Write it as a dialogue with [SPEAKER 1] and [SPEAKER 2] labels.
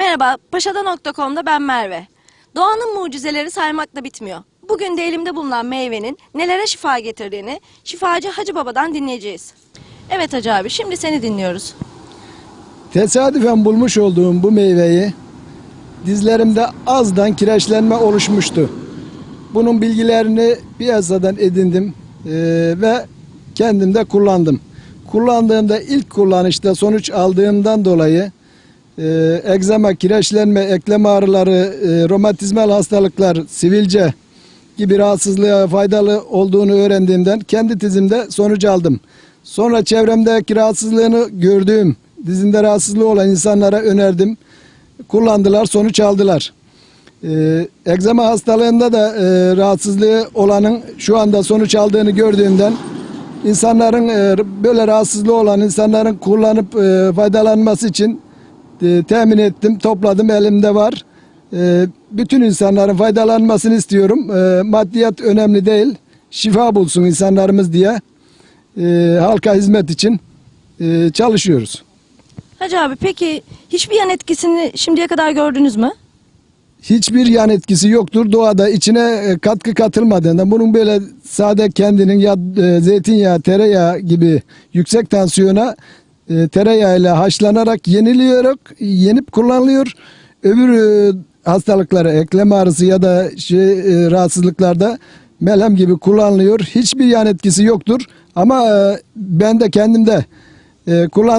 [SPEAKER 1] Merhaba, Paşa'da.com'da ben Merve. Doğanın mucizeleri saymakla bitmiyor. Bugün de elimde bulunan meyvenin nelere şifa getirdiğini şifacı Hacı Baba'dan dinleyeceğiz. Evet Hacı abi, şimdi seni dinliyoruz.
[SPEAKER 2] Tesadüfen bulmuş olduğum bu meyveyi dizlerimde azdan kireçlenme oluşmuştu. Bunun bilgilerini piyasadan edindim eee, ve kendim de kullandım. Kullandığımda ilk kullanışta sonuç aldığımdan dolayı eee egzama, kireçlenme, eklem ağrıları, eee, romatizmal hastalıklar, sivilce gibi rahatsızlığa faydalı olduğunu öğrendiğimden kendi tezimde sonuç aldım. Sonra çevremdeki rahatsızlığını gördüğüm, dizinde rahatsızlığı olan insanlara önerdim. Kullandılar, sonuç aldılar. Ee, egzama hastalığında da e, rahatsızlığı olanın şu anda sonuç aldığını gördüğümden insanların e, böyle rahatsızlığı olan insanların kullanıp e, faydalanması için e, temin ettim, topladım, elimde var. E, bütün insanların faydalanmasını istiyorum. E, maddiyat önemli değil, şifa bulsun insanlarımız diye e, halka hizmet için e, çalışıyoruz.
[SPEAKER 1] Hacı abi peki hiçbir yan etkisini şimdiye kadar gördünüz mü?
[SPEAKER 2] hiçbir yan etkisi yoktur. Doğada içine e, katkı katılmadığında bunun böyle sade kendinin ya e, zeytinyağı, tereyağı gibi yüksek tansiyona e, tereyağıyla haşlanarak yeniliyor, yenip kullanılıyor. Öbür e, hastalıklara, eklem ağrısı ya da şey e, rahatsızlıklarda melhem gibi kullanılıyor. Hiçbir yan etkisi yoktur. Ama e, ben de kendimde e, kullan